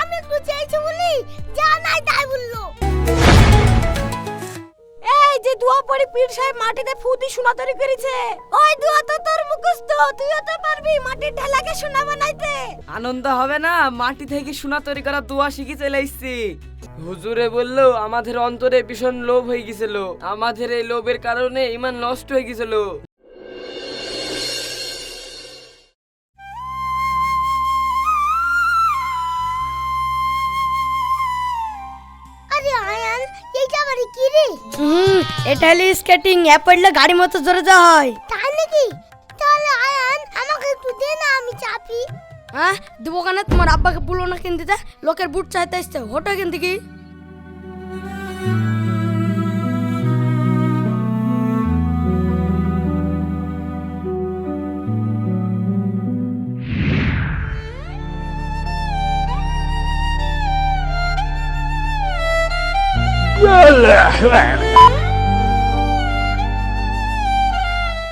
আমি একটু চেয়েছি বলি যা নাই তাই বলল। এই যে দুয়া পড়ি পীর সাহেব মাটিতে ফুদি সোনা তৈরি করেছে। ওই দুয়া তো তোর মুখস্থ তুইও তো পারবি মাটির ঢেলাকে সোনা বানাইতে। আনন্দ হবে না মাটি থেকে সোনা তৈরি করা দোয়া শিখে চলে এসছি। হুজুরে বলল আমাদের অন্তরে ভীষণ লোভ হয়ে গেছিল। আমাদের এই লোভের কারণে ইমান নষ্ট হয়ে গেছিল। কি রে? হুম এটা হলো স্কেটিং এ পড়লে গাড়ি মতো জোরে যাওয়া হয়। তাই নাকি? তাহলে আয়ান আমাকে একটু দে না আমি চাপি। হ্যাঁ দেবো কেন তোমার আব্বাকে বলো না কিনতে লোকের বুট চাইতে আসতে হোটা কিনতে কি?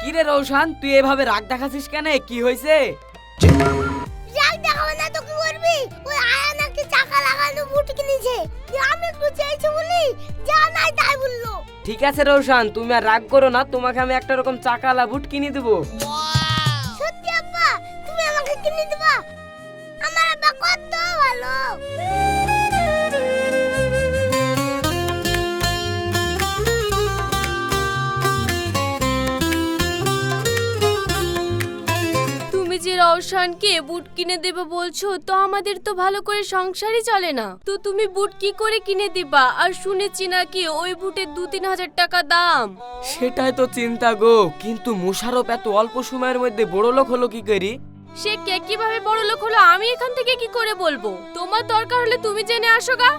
কি রে রৌশান তুই এভাবে রাগ দেখাচ্ছিস কেন? কি হয়েছে? রাগ দেখাবো না তো কি করবি? ওই চাকা লাগানো বুট কিনেছে। আমি একটু চেয়েছি বলি যা নাই তাই বলল। ঠিক আছে রৌশান তুমি আর রাগ করো না তোমাকে আমি একটা রকম চাকালা বুট কিনে দেবো। সত্যি আব্বা তুমি আমাকে কিনে দিবা? আমার আব্বা কত ভালো। রওশনকে বুট কিনে দেবে বলছো? তো আমাদের তো ভালো করে সংসারই চলে না। তো তুমি বুট কি করে কিনে দিবা? আর শুনেছি নাকি ওই বুটের দু তিন হাজার টাকা দাম। সেটাই তো চিন্তা গো কিন্তু মুশারফ এত অল্প সময়ের মধ্যে বড় লোক হলো কি করি? সে কে কীভাবে বড় লোক হলো? আমি এখান থেকে কি করে বলব? তোমার দরকার হলে তুমি জেনে আসো গা।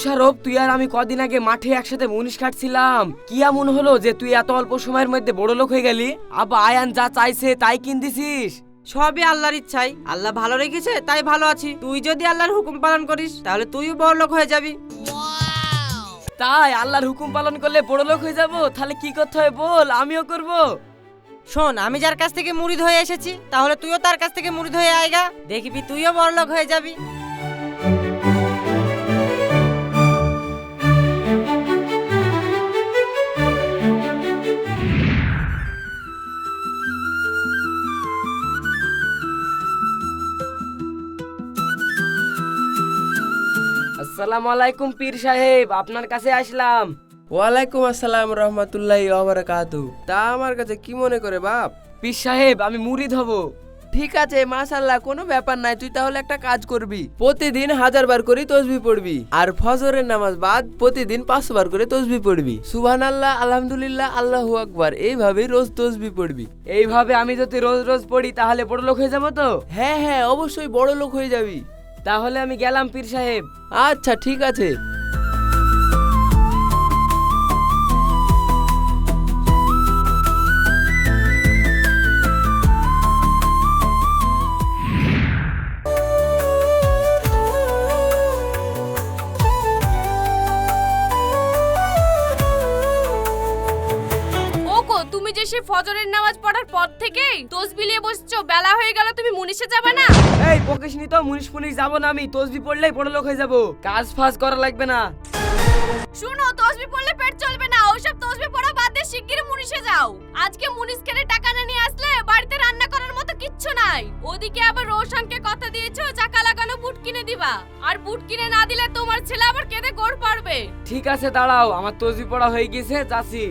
মুশারফ তুই আর আমি কদিন আগে মাঠে একসাথে মুনিশ কাটছিলাম। কি এমন হলো যে তুই এত অল্প সময়ের মধ্যে বড় লোক হয়ে গেলি? আবা আয়ান যা চাইছে তাই কিনতেছিস। সবই আল্লাহর ইচ্ছাই। আল্লাহ ভালো রেখেছে তাই ভালো আছি। তুই যদি আল্লাহর হুকুম পালন করিস তাহলে তুইও বড় লোক হয়ে যাবি। তাই আল্লাহর হুকুম পালন করলে বড় লোক হয়ে যাব? তাহলে কি করতে হয় বল আমিও করব। শোন আমি যার কাছ থেকে মুড়িদ হয়ে এসেছি তাহলে তুইও তার কাছ থেকে মুড়িদ হয়ে আয়গা দেখবি তুইও বড় লোক হয়ে যাবি। আসসালামু আলাইকুম পীর সাহেব আপনার কাছে আসলাম। ওয়ালাইকুম আসসালাম রহমতুল্লাহ তা আমার কাছে কি মনে করে বাপ? পীর সাহেব আমি মুরিদ হব। ঠিক আছে মাশাল্লাহ কোনো ব্যাপার নাই তুই তাহলে একটা কাজ করবি। প্রতিদিন হাজার বার করে তসবি পড়বি আর ফজরের নামাজ বাদ প্রতিদিন পাঁচশো বার করে তসবি পড়বি। সুবহান আল্লাহ আলহামদুলিল্লাহ আল্লাহু আকবার এইভাবে রোজ তসবি পড়বি। এইভাবে আমি যদি রোজ রোজ পড়ি তাহলে বড় লোক হয়ে যাব তো? হ্যাঁ হ্যাঁ অবশ্যই বড় লোক হয়ে যাবি। তাহলে আমি গেলাম পীর সাহেব। আচ্ছা ঠিক আছে। সেই ফজরের নামাজ পড়ার পর থেকেই নিয়ে বসছো বেলা হয়ে গেল তুমি মুনিশে যাবে না? এই পকেশ নি তো মুনিশ ফুনিশ যাব না আমি তসবি পড়লেই বড় লোক হয়ে যাব। কাজ ফাজ করা লাগবে না। শুনো তসবি পড়লে পেট চলবে না ওসব তসবি পড়া বাদ দিয়ে শিগগিরই মুনিশে যাও। আজকে মুনিশ কেনে টাকা না নিয়ে আসলে বাড়িতে রান্না করার মতো কিচ্ছু নাই। ওদিকে আবার রোশনকে কথা দিয়েছ চাকা লাগানো বুট কিনে দিবা। আর বুট কিনে না দিলে তোমার ছেলে আবার কেঁদে গোড় পারবে ঠিক আছে দাঁড়াও আমার তসবি পড়া হয়ে গেছে যাচ্ছি।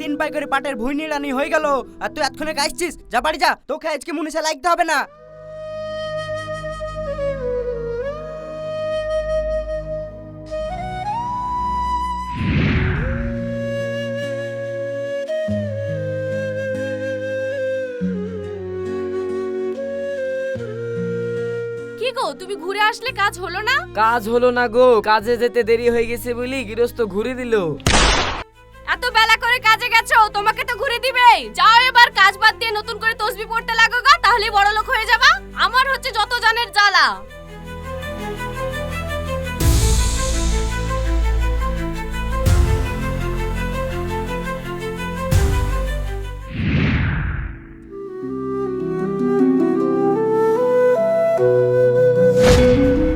তিন পাই করে পাটের ভুই নিড়ানি হয়ে গেল। আর তুই এতক্ষণে গাইছিস যা বাড়ি যা। তোকে আজকে মুনিসা লাগতে হবে না। কি গো তুমি ঘুরে আসলে কাজ হলো না? কাজ হলো না গো। কাজে যেতে দেরি হয়ে গেছে বলি গৃহস্থ ঘুরে দিল। তোমাকে তো ঘুরে দিবে যাও এবার, কাজ বাদ দিয়ে নতুন করে তসবি পড়তে লাগো গা, তাহলেই বড় লোক হয়ে যাবা। আমার হচ্ছে যত জানের জ্বালা।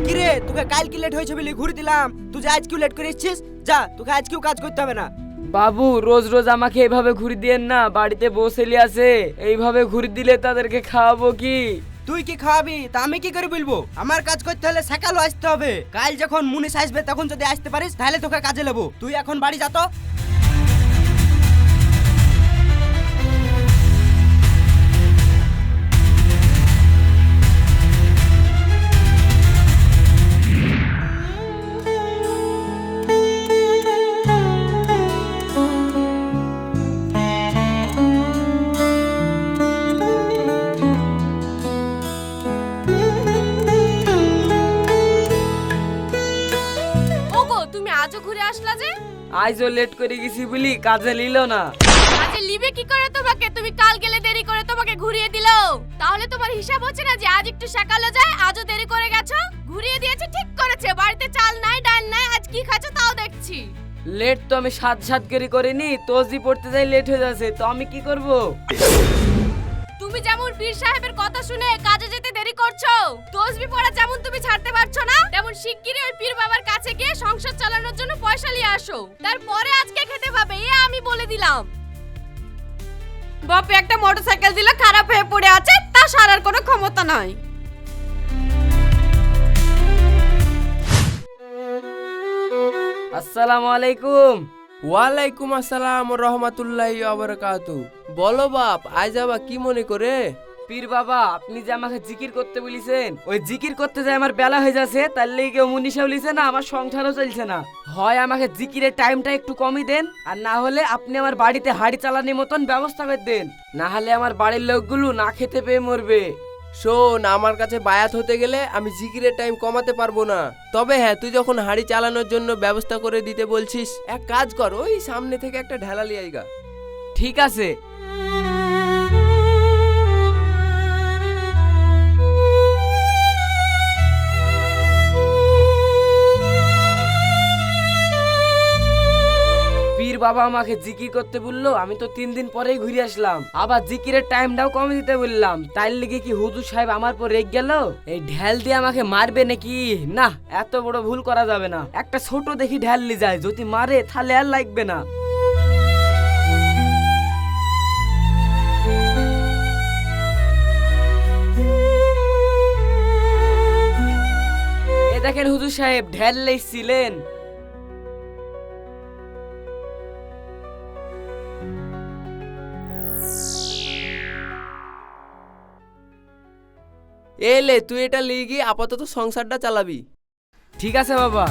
কিরে, তোকে কাল কি লেট হয়েছে বলে ঘুরে দিলাম। তুই যে আজকেও লেট করে এসেছিস, যা, তোকে আজকেও কাজ করতে হবে না। বাবু, রোজ রোজ আমাকে এইভাবে ঘুরি দিয়েন না, বাড়িতে বসেলি আছে, এইভাবে ঘুরি দিলে তাদেরকে খাওয়াবো কি? তুই কি খাওয়াবি? তা আমি কি করে বলব? আমার কাজ করতে হলে সকালও আসতে হবে। কাল যখন মুনিশ আসবে, তখন যদি আসতে পারিস, তাহলে তোকে কাজে নেব তুই এখন বাড়ি যা তো। আজও লেট করে গেছি বলি কাজে নিল না। আজে লিবে কি করে তোমাকে? তুমি কাল গেলে দেরি করে তোমাকে ঘুরিয়ে দিলো তাহলে তোমার হিসাব হচ্ছে না যে আজ একটু সকালে যায় আজও দেরি করে গেছো? ঘুরিয়ে দিয়েছে ঠিক করেছে। বাড়িতে চাল নাই ডাল নাই আজ কি খাচ্ছ তাও দেখছি। লেট তো আমি সাত সাত করে করিনি তসবি পড়তে যাই লেট হয়ে যাচ্ছে তো আমি কি করব? তুমি যেমন পীর সাহেবের কথা শুনে কাজে যেতে দেরি করছ তসবি পড়া যেমন তুমি ছাড়তে পারছ না তেমন শিগগিরই ওই পীর বাবার কাছে গিয়ে সংসার চালানোর জন্য পয়সা নিয়ে আসো। তারপরে আজকে খেতে পাবে এ আমি বলে দিলাম। বাপে একটা মোটরসাইকেল দিলে খারাপ হয়ে পড়ে আছে তা সারার কোনো ক্ষমতা নাই আসসালামু আলাইকুম। ওয়ালাইকুম আসসালাম রহমতুল্লাহি আবরকাতু বলো বাপ, আজ আবার কি মনে করে? পীর বাবা, আপনি যে আমাকে জিকির করতে বলেছেন, ওই জিকির করতে যায় আমার বেলা হয়ে যাচ্ছে, তার লেগে কেউ মুনিশাও লিছে না, আমার সংসারও চলছে না। হয় আমাকে জিকিরের টাইমটা একটু কমই দেন, আর না হলে আপনি আমার বাড়িতে হাড়ি চালানোর মতন ব্যবস্থা করে দেন। না হলে আমার বাড়ির লোকগুলো না খেতে পেয়ে মরবে। শোন, আমার কাছে বায়াত হতে গেলে আমি জিকিরের টাইম কমাতে পারব না। তবে হ্যাঁ তুই যখন হাড়ি চালানোর জন্য ব্যবস্থা করে দিতে বলছিস, এক কাজ কর, ওই সামনে থেকে একটা ঢেলা লিয়াই আইগা। ঠিক আছে। বাবা আমাকে জিকির করতে বলল, আমি তো তিন দিন পরেই ঘুরে আসলাম। আবার জিকিরের টাইমটাও কমে দিতে বললাম। তাই লেগে কি হুজুর সাহেব আমার পর রেগ গেল? এই ঢেল দিয়ে আমাকে মারবে নাকি? না, এত বড় ভুল করা যাবে না। একটা ছোট দেখি ঢেল লি যায়, যদি মারে তাহলে আর লাগবে না। দেখেন হুজুর সাহেব ঢেল লেছিলেন এলে তুই এটা লিগি আপাতত সংসারটা চালাবি। ঠিক আছে বাবা।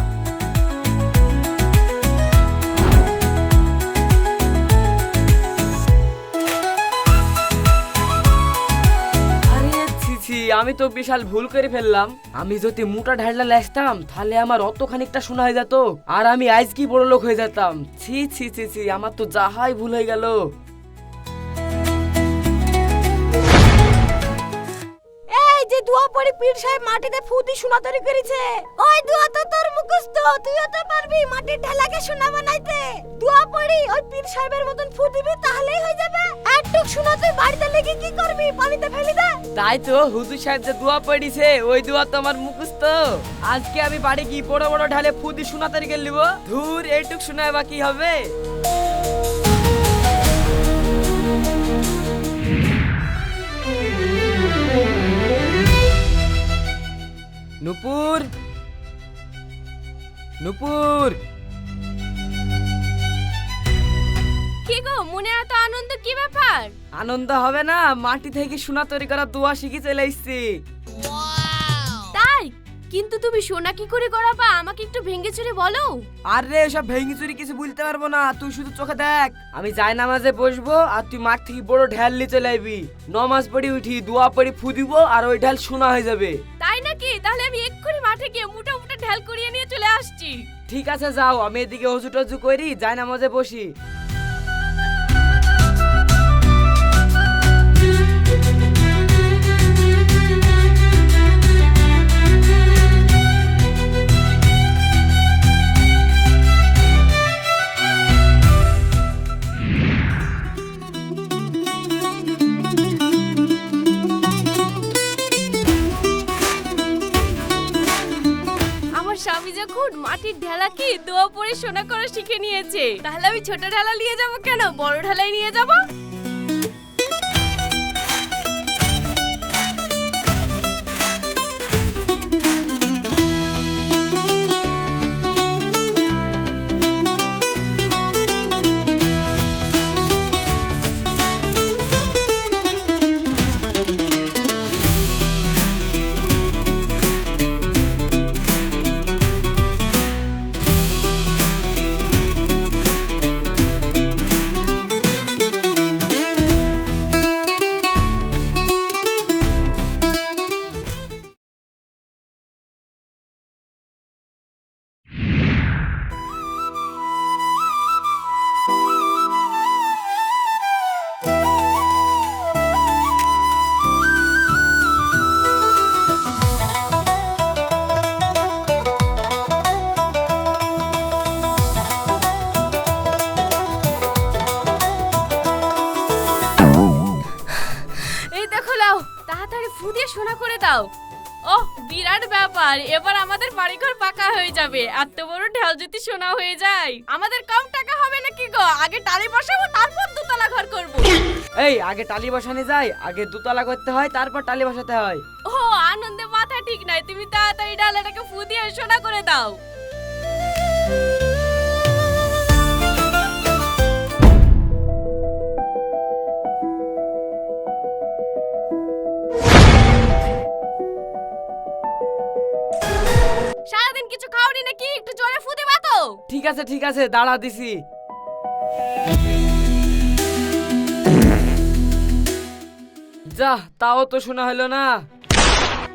আমি তো বিশাল ভুল করে ফেললাম। আমি যদি মোটা ঢালটা লেসতাম তাহলে আমার অত খানিকটা শোনা হয়ে যেত। আর আমি আজ কি বড় লোক হয়ে যেতাম। ছি ছি ছি ছি, আমার তো যাহাই ভুল হয়ে গেল। পড়ি পীর সাহেব মাটিতে ফুদি সোনা তৈরি করেছে। ওই তো তোর তো পারবি ঢালাকে সোনা বানাইতে। ওই পীর সাহেবের মতন তাহলেই হয়ে যাবে। সোনা তুই বাড়িতে লেগে কি করবি? পানিতে ফেলি দে। তাই তো, হুজুর সাহেব যে দোয়া পড়িছে, ওই দোয়া তো আমার মুখস্থ। আজকে আমি বাড়ি কি বড় বড় ঢালে ফুদি শোনা তারিখে লিব। ধুর, এইটুক শোনায় বা কি হবে? নুপুর। নুপুর। কি গো মনে এত আনন্দ কি ব্যাপার? আনন্দ হবে না মাটি থেকে সোনা তৈরি করা দোয়া শিখে চলে এসছি। তাই? কিন্তু তুমি সোনা কি করে গড়াবা? আমাকে একটু ভেঙে চুরে বলো। আরে সব ভেঙে চুরি কিছু বুঝতে পারব না তুই শুধু চোখে দেখ। আমি যাই নামাজে বসবো আর তুই মাঠ থেকে বড় ঢেল নিয়ে চলে আইবি। নমাজ পড়ি উঠি দোয়া পড়ি ফু দিব আর ওই ঢেল শোনা হয়ে যাবে। তাই নাকি? তাহলে আমি এক্ষুনি মাঠে গিয়ে মোটা মুঠো ঢাল করিয়ে নিয়ে চলে আসছি। ঠিক আছে, যাও। আমি এদিকে হজু টজু করি যাই না মজে বসি। যখন মাটির ঢেলা কি দোয়া পরে সোনা করা শিখে নিয়েছে? তাহলে আমি ছোট ঢেলা নিয়ে যাব কেন? বড় ঢালাই নিয়ে যাব? দাও। ওহ বিরাট ব্যাপার। এবার আমাদের বাড়িঘর পাকা হয়ে যাবে। এত বড় ঢেল যদি সোনা হয়ে যায়। আমাদের কম টাকা হবে নাকি গো? আগে টালি বসাবো তারপর দুতলা ঘর করব। এই আগে টালি বসানো যায় আগে দুতলা করতে হয় তারপর টালি বসাতে হয়। ও আনন্দে মাথা ঠিক নাই। তুমি তাড়াতাড়ি ডালাটাকে ফু দিয়ে সোনা করে দাও। ঠিক আছে ঠিক আছে, দাঁড়া দিছি। যা, তাও তো শোনা হলো না।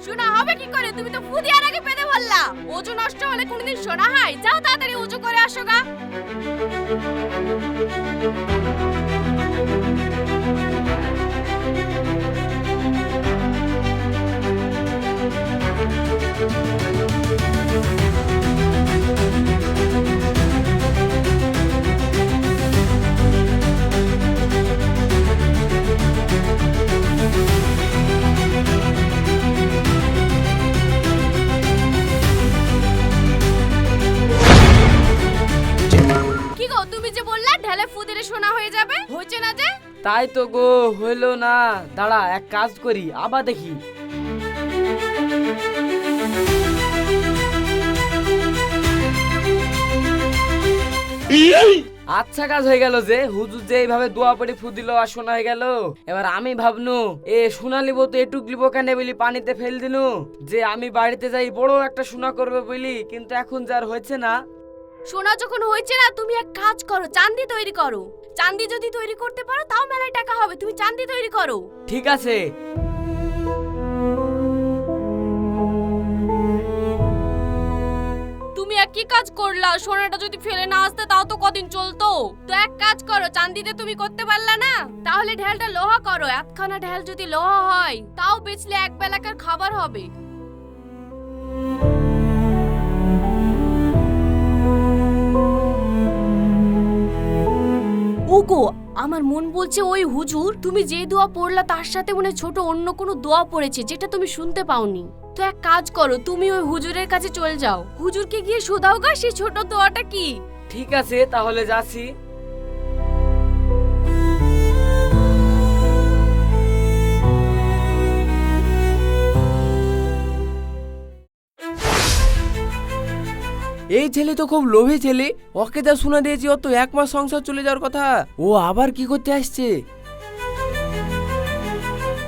শোনা হবে কি করে? তুমি তো ফুদিয়ার আগে পেতে বললা। ওজু নষ্ট হলে কোনোদিন শোনা হয়? যাও তাড়াতাড়ি উজু করে আসো গা। তাই তো গো হইল না। দাঁড়া, এক কাজ করি, আবার দেখি। আচ্ছা কাজ হয়ে গেল যে, হুজুর যে এইভাবে দোয়া পড়ে ফু দিল আর শোনা হয়ে গেল। এবার আমি ভাবনু, এ সোনা লিবো তো এটুক লিবো কেন বলি, পানিতে ফেল দিনু? যে আমি বাড়িতে যাই বড় একটা সোনা করবে বলি, কিন্তু এখন যার হয়েছে না সোনা যখন হয়েছে না তুমি এক কাজ করো চাঁদি তৈরি করো। চাঁদি যদি তৈরি করতে পারো তাও মেলায় টাকা হবে। তুমি চাঁদি তৈরি করো। ঠিক আছে। তুমি এক কি কাজ করলা সোনাটা যদি ফেলে না আসতে তাও তো কদিন চলতো। তো এক কাজ করো চান্দিতে তুমি করতে পারলা না তাহলে ঢেলটা লোহা করো। একখানা ঢেল যদি লোহা হয় তাও বেচলে এক বেলাকার খাবার হবে। ওগো আমার মন বলছে, ওই হুজুর, তুমি যে দোয়া পড়লা তার সাথে মনে ছোট অন্য কোনো দোয়া পড়েছে, যেটা তুমি শুনতে পাওনি। তো এক কাজ করো, তুমি ওই হুজুরের কাছে চলে যাও। হুজুরকে গিয়ে শোধাও গা সেই ছোট দোয়াটা কি? ঠিক আছে, তাহলে যাচ্ছি। এই ছেলে তো খুব লোভী ছেলে। ওকে যা শুনে দিয়েছি ও তো এক মাস সংসার চলে যাওয়ার কথা। ও আবার কি করতে আসছে?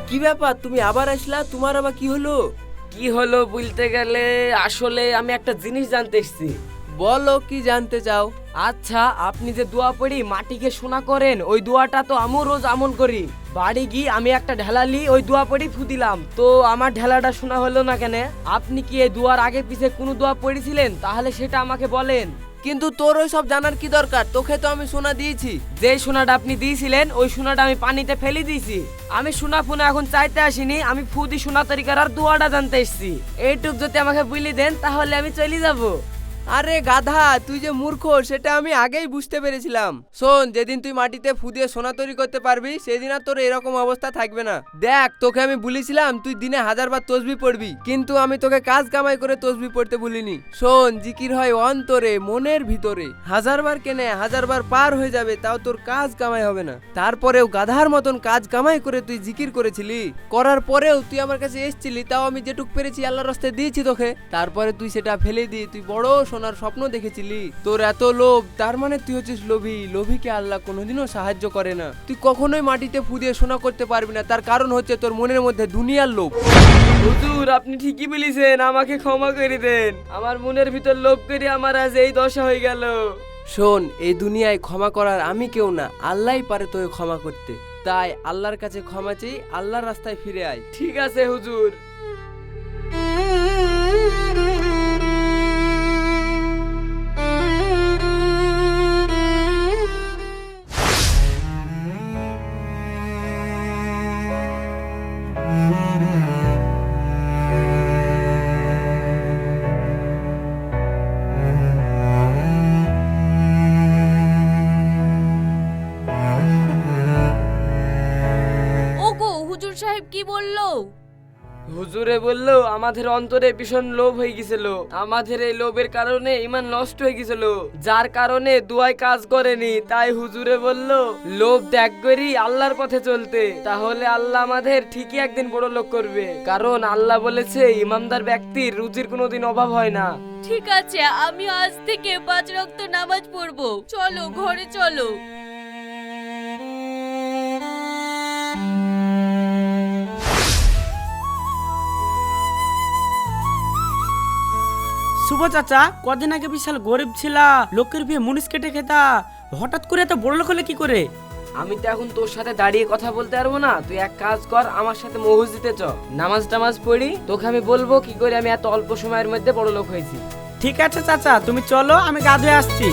কি ব্যাপার? তুমি আবার আসলা? তোমার আবার কি হলো? কি হলো বলতে গেলে আসলে আমি একটা জিনিস জানতে এসেছি। বলো কি জানতে চাও? আচ্ছা আপনি যে দোয়া পড়ি মাটিকে সোনা করেন ওই দোয়াটা তো আমিও রোজ আমল করি। বাড়ি গিয়ে আমি একটা ঢেলালি ওই দোয়া পড়ি ফু দিলাম। তো আমার ঢেলাটা শোনা হলো না কেন? আপনি কি এই দুয়ার আগে পিছে কোনো দোয়া পড়েছিলেন? তাহলে সেটা আমাকে বলেন। কিন্তু তোর ওই সব জানার কি দরকার? তোকে তো আমি সোনা দিয়েছি। যে সোনাটা আপনি দিয়েছিলেন ওই সোনাটা আমি পানিতে ফেলে দিয়েছি। আমি সোনা ফুনা এখন চাইতে আসিনি আমি ফুদি সোনা তরিকার আর দোয়াটা জানতে এসেছি। এইটুক যদি আমাকে বলি দেন তাহলে আমি চলে যাব। আরে গাধা, তুই যে মূর্খ, সেটা আমি আগেই বুঝতে পেরেছিলাম। শোন, যেদিন তুই মাটিতে ফু দিয়ে সোনা তৈরি করতে পারবি, সেদিন আর তোর এরকম অবস্থা থাকবে না। দেখ, তোকে আমি বলেছিলাম, তুই দিনে হাজার বার তসবি পড়বি, কিন্তু আমি তোকে কাজ কামাই করে তসবি পড়তে বলিনি। শোন, জিকির হয় অন্তরে, মনের ভিতরে। হাজার বার কেনে হাজার বার পার হয়ে যাবে, তাও তোর কাজ কামাই হবে না। তারপরেও গাধার মতন কাজ কামাই করে তুই জিকির করেছিলি। করার পরেও তুই আমার কাছে এসেছিলি, তাও আমি যেটুক পেরেছি, আল্লাহর রাস্তায় দিয়েছি তোকে। তারপরে তুই সেটা ফেলে দিয়ে, তুই বড় সোনার স্বপ্ন দেখেছিলি? তোর এত লোভ তার মানে তুই হচ্ছিস লোভী। লোভীকে আল্লাহ কোনোদিনও সাহায্য করে না। তুই কখনোই মাটিতে ফুদিয়ে সোনা করতে পারবি না। তার কারণ হচ্ছে তোর মনের মধ্যে দুনিয়ার লোভ। হুজুর আপনি ঠিকই বলেছেন আমাকে ক্ষমা করে দেন। আমার মনের ভিতর লোভ করে আমার আজ এই দশা হয়ে গেল। শোন এই দুনিয়ায় ক্ষমা করার আমি কেউ না। আল্লাহই পারে তোকে ক্ষমা করতে। তাই আল্লাহর কাছে ক্ষমা চেয়ে আল্লাহর রাস্তায় ফিরে আয়। ঠিক আছে হুজুর। বলল? হুজুরে বলল আমাদের অন্তরে ভীষণ লোভ হয়ে গেছিল। আমাদের এই লোভের কারণে ইমান নষ্ট হয়ে গেছিল। যার কারণে দুয়ায় কাজ করেনি তাই হুজুরে বলল লোভ ত্যাগ করি আল্লাহর পথে চলতে। তাহলে আল্লাহ আমাদের ঠিকই একদিন বড় লোক করবে। কারণ আল্লাহ বলেছে ইমানদার ব্যক্তির রুজির কোনোদিন অভাব হয় না। ঠিক আছে আমি আজ থেকে পাঁচ রক্ত নামাজ পড়ব। চলো ঘরে চলো। শুভ চাচা কদিন আগে বিশাল গরিব ছিলা লোকের বিয়ে মুনিশ কেটে খেতা। হঠাৎ করে এত বড় লোক হলে কি করে? আমি তো এখন তোর সাথে দাঁড়িয়ে কথা বলতে পারব না। তুই এক কাজ কর আমার সাথে মসজিদে চ। নামাজ টামাজ পড়ি তোকে আমি বলব কি করে আমি এত অল্প সময়ের মধ্যে বড় লোক হয়েছি। ঠিক আছে চাচা তুমি চলো আমি গা ধুয়ে আসছি।